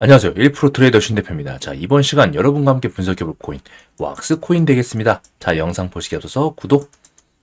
안녕하세요. 1% 트레이더 신 대표입니다. 자, 이번 시간 여러분과 함께 분석해볼 코인, 왁스 코인 되겠습니다. 자, 영상 보시기 앞서서 구독,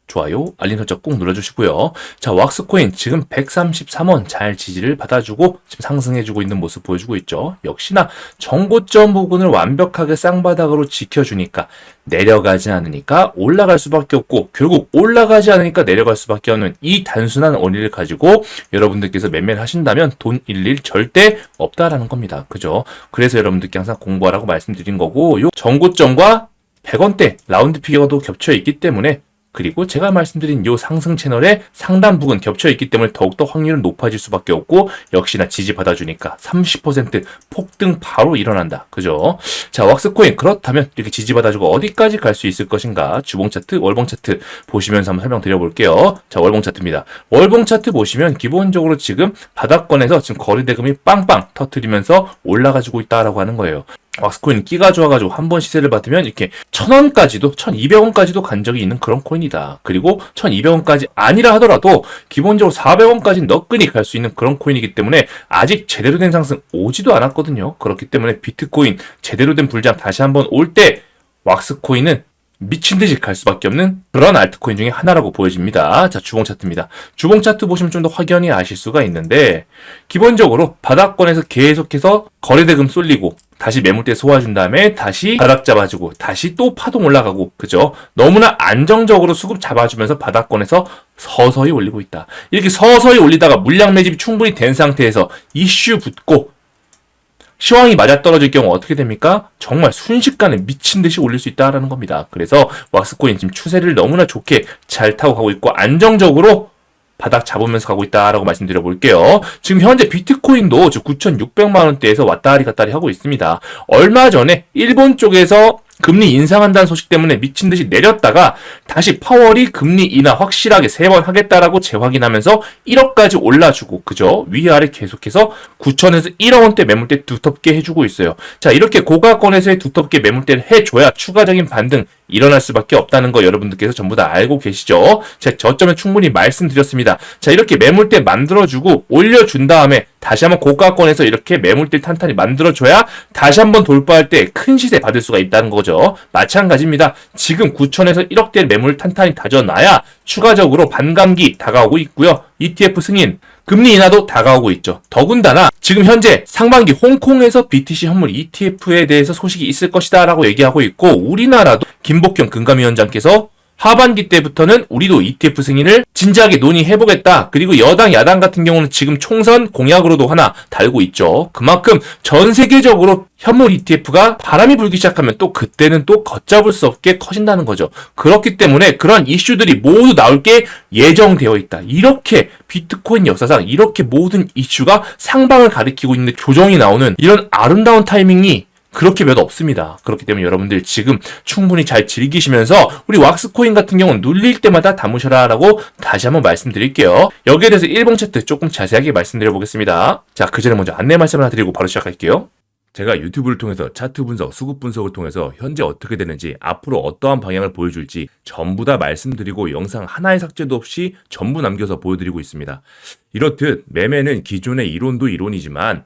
좋아요, 알림 설정 꼭 눌러주시고요. 자, 왁스 코인 지금 133원 잘 지지를 받아주고 지금 상승해주고 있는 모습 보여주고 있죠. 역시나 정고점 부분을 완벽하게 쌍바닥으로 지켜주니까 내려가지 않으니까 올라갈 수밖에 없고 결국 올라가지 않으니까 내려갈 수밖에 없는 이 단순한 원리를 가지고 여러분들께서 매매를 하신다면 돈 잃릴 절대 없다라는 겁니다. 그죠? 그래서 여러분들께 항상 공부하라고 말씀드린 거고 요 정고점과 100원대 라운드 피겨도 겹쳐 있기 때문에 그리고 제가 말씀드린 요 상승 채널의 상단 부분 겹쳐 있기 때문에 더욱더 확률은 높아질 수밖에 없고 역시나 지지 받아주니까 30% 폭등 바로 일어난다. 그죠? 자, 왁스코인 그렇다면 이렇게 지지 받아주고 어디까지 갈 수 있을 것인가? 주봉 차트, 월봉 차트 보시면서 한번 설명드려 볼게요. 자, 월봉 차트입니다. 월봉 차트 보시면 기본적으로 지금 바닥권에서 지금 거래 대금이 빵빵 터트리면서 올라가지고 있다라고 하는 거예요. 왁스코인 끼가 좋아가지고 한 번 시세를 받으면 이렇게 천 원까지도 천 이백 원까지도 간 적이 있는 그런 코인이다. 그리고 천 이백 원까지 아니라 하더라도 기본적으로 사백 원까지 너끈히 갈 수 있는 그런 코인이기 때문에 아직 제대로 된 상승 오지도 않았거든요. 그렇기 때문에 비트코인 제대로 된 불장 다시 한번 올 때 왁스코인은 미친 듯이 갈 수밖에 없는 그런 알트코인 중에 하나라고 보여집니다. 자, 주봉 차트입니다. 주봉 차트 보시면 좀 더 확연히 아실 수가 있는데, 기본적으로 바닥권에서 계속해서 거래대금 쏠리고, 다시 매물대 소화준 다음에 다시 바닥 잡아주고, 다시 또 파동 올라가고, 그죠? 너무나 안정적으로 수급 잡아주면서 바닥권에서 서서히 올리고 있다. 이렇게 서서히 올리다가 물량 매집이 충분히 된 상태에서 이슈 붙고, 시황이 맞아떨어질 경우 어떻게 됩니까? 정말 순식간에 미친 듯이 올릴 수 있다라는 겁니다. 그래서 왁스코인 지금 추세를 너무나 좋게 잘 타고 가고 있고 안정적으로 바닥 잡으면서 가고 있다라고 말씀드려 볼게요. 지금 현재 비트코인도 9,600만 원대에서 왔다리 갔다리 하고 있습니다. 얼마 전에 일본 쪽에서 금리 인상한다는 소식 때문에 미친 듯이 내렸다가 다시 파월이 금리 인하 확실하게 세 번 하겠다라고 재확인하면서 1억까지 올라주고 그죠 위아래 계속해서 9천에서 1억 원대 매물대 두텁게 해주고 있어요. 자 이렇게 고가권에서의 두텁게 매물대를 해줘야 추가적인 반등 일어날 수밖에 없다는 거 여러분들께서 전부 다 알고 계시죠? 제가 저점에 충분히 말씀드렸습니다. 자 이렇게 매물대 만들어주고 올려준 다음에 다시 한번 고가권에서 이렇게 매물대 탄탄히 만들어줘야 다시 한번 돌파할 때 큰 시세 받을 수가 있다는 거죠. 마찬가지입니다. 지금 9천에서 1억대 매물 탄탄히 다져놔야 추가적으로 반감기 다가오고 있고요. ETF 승인, 금리 인하도 다가오고 있죠. 더군다나 지금 현재 상반기 홍콩에서 BTC 현물 ETF에 대해서 소식이 있을 것이다 라고 얘기하고 있고 우리나라도 김복현 금감위원장께서 하반기 때부터는 우리도 ETF 승인을 진지하게 논의해보겠다. 그리고 여당, 야당 같은 경우는 지금 총선 공약으로도 하나 달고 있죠. 그만큼 전 세계적으로 현물 ETF가 바람이 불기 시작하면 또 그때는 또 걷잡을 수 없게 커진다는 거죠. 그렇기 때문에 그러한 이슈들이 모두 나올 게 예정되어 있다. 이렇게 비트코인 역사상 이렇게 모든 이슈가 상방을 가리키고 있는데 조정이 나오는 이런 아름다운 타이밍이 그렇게 몇 없습니다. 그렇기 때문에 여러분들 지금 충분히 잘 즐기시면서 우리 왁스코인 같은 경우는 눌릴 때마다 담으셔라 라고 다시 한번 말씀드릴게요. 여기에 대해서 일봉 차트 조금 자세하게 말씀드려 보겠습니다. 자, 그 전에 먼저 안내 말씀 하나 드리고 바로 시작할게요. 제가 유튜브를 통해서 차트 분석, 수급 분석을 통해서 현재 어떻게 되는지, 앞으로 어떠한 방향을 보여줄지 전부 다 말씀드리고 영상 하나의 삭제도 없이 전부 남겨서 보여드리고 있습니다. 이렇듯 매매는 기존의 이론도 이론이지만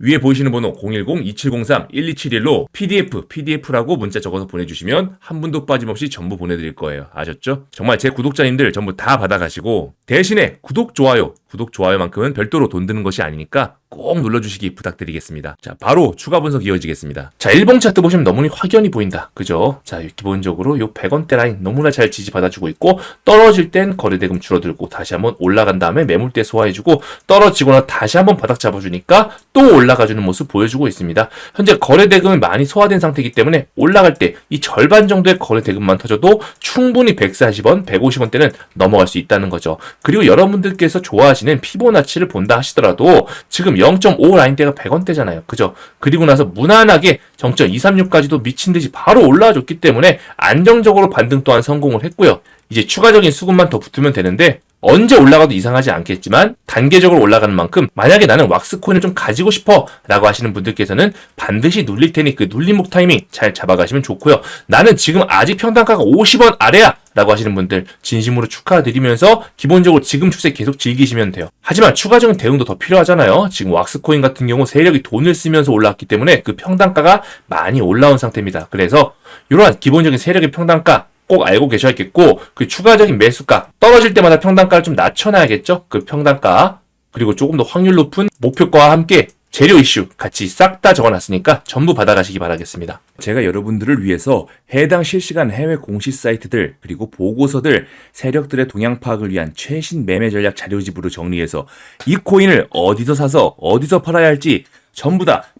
위에 보이시는 번호 010-2703-1271로 PDF, PDF라고 문자 적어서 보내주시면 한 분도 빠짐없이 전부 보내드릴 거예요. 아셨죠? 정말 제 구독자님들 전부 다 받아가시고 대신에 구독, 좋아요, 구독, 좋아요만큼은 별도로 돈 드는 것이 아니니까 꼭 눌러주시기 부탁드리겠습니다. 자, 바로 추가 분석 이어지겠습니다. 자, 1봉 차트 보시면 너무나 확연히 보인다. 그죠? 자, 기본적으로 요 100원대 라인 너무나 잘 지지받아주고 있고 떨어질 땐 거래대금 줄어들고 다시 한번 올라간 다음에 매물대 소화해주고 떨어지거나 다시 한번 바닥 잡아주니까 또 올라 가주는 모습 보여주고 있습니다. 현재 거래 대금이 많이 소화된 상태이기 때문에 올라갈 때 이 절반 정도의 거래 대금만 터져도 충분히 140원, 150원대는 넘어갈 수 있다는 거죠. 그리고 여러분들께서 좋아하시는 피보나치를 본다 하시더라도 지금 0.5 라인대가 100원대잖아요. 그죠? 그리고 나서 무난하게 정점 236까지도 미친 듯이 바로 올라와줬기 때문에 안정적으로 반등 또한 성공을 했고요. 이제 추가적인 수급만 더 붙으면 되는데 언제 올라가도 이상하지 않겠지만 단계적으로 올라가는 만큼 만약에 나는 왁스 코인을 좀 가지고 싶어 라고 하시는 분들께서는 반드시 눌릴 테니 그 눌림목 타이밍 잘 잡아가시면 좋고요. 나는 지금 아직 평단가가 50원 아래야 라고 하시는 분들 진심으로 축하드리면서 기본적으로 지금 추세 계속 즐기시면 돼요. 하지만 추가적인 대응도 더 필요하잖아요. 지금 왁스코인 같은 경우 세력이 돈을 쓰면서 올라왔기 때문에 그 평단가가 많이 올라온 상태입니다. 그래서 이러한 기본적인 세력의 평단가 꼭 알고 계셔야겠고 그 추가적인 매수가 떨어질 때마다 평단가를 좀 낮춰놔야겠죠. 그 평단가 그리고 조금 더 확률 높은 목표가와 함께 재료 이슈 같이 싹 다 적어놨으니까 전부 받아가시기 바라겠습니다. 제가 여러분들을 위해서 해당 실시간 해외 공시 사이트들 그리고 보고서들 세력들의 동향 파악을 위한 최신 매매 전략 자료집으로 정리해서 이 코인을 어디서 사서 어디서 팔아야 할지 전부 다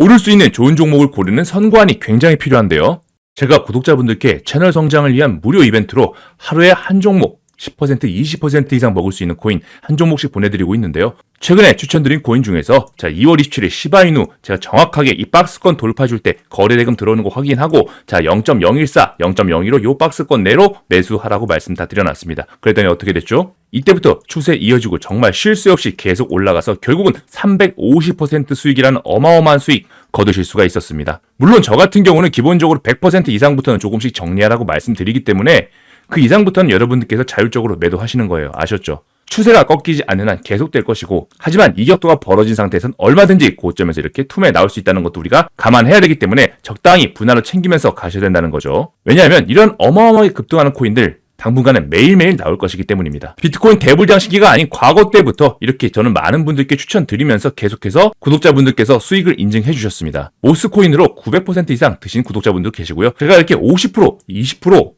오를 수 있는 좋은 종목을 고르는 선관이 굉장히 필요한데요. 제가 구독자분들께 채널 성장을 위한 무료 이벤트로 하루에 한 종목 10% 20% 이상 먹을 수 있는 코인 한 종목씩 보내드리고 있는데요. 최근에 추천드린 코인 중에서 자 2월 27일 시바이누 제가 정확하게 이 박스권 돌파줄 때 거래대금 들어오는 거 확인하고 자 0.014, 0.02로 요 박스권 내로 매수하라고 말씀 다 드려놨습니다. 그랬더니 어떻게 됐죠? 이때부터 추세 이어지고 정말 쉴 새 없이 계속 올라가서 결국은 350% 수익이라는 어마어마한 수익 거두실 수가 있었습니다. 물론 저 같은 경우는 기본적으로 100% 이상부터는 조금씩 정리하라고 말씀드리기 때문에 그 이상부터는 여러분들께서 자율적으로 매도하시는 거예요. 아셨죠? 추세가 꺾이지 않는 한 계속될 것이고 하지만 이격도가 벌어진 상태에선 얼마든지 고점에서 이렇게 툼에 나올 수 있다는 것도 우리가 감안해야 되기 때문에 적당히 분할을 챙기면서 가셔야 된다는 거죠. 왜냐하면 이런 어마어마하게 급등하는 코인들 당분간은 매일매일 나올 것이기 때문입니다. 비트코인 대불장 시기가 아닌 과거 때부터 이렇게 저는 많은 분들께 추천드리면서 계속해서 구독자분들께서 수익을 인증해 주셨습니다. 모스코인으로 900% 이상 드신 구독자분도 계시고요. 제가 이렇게 50%, 20%,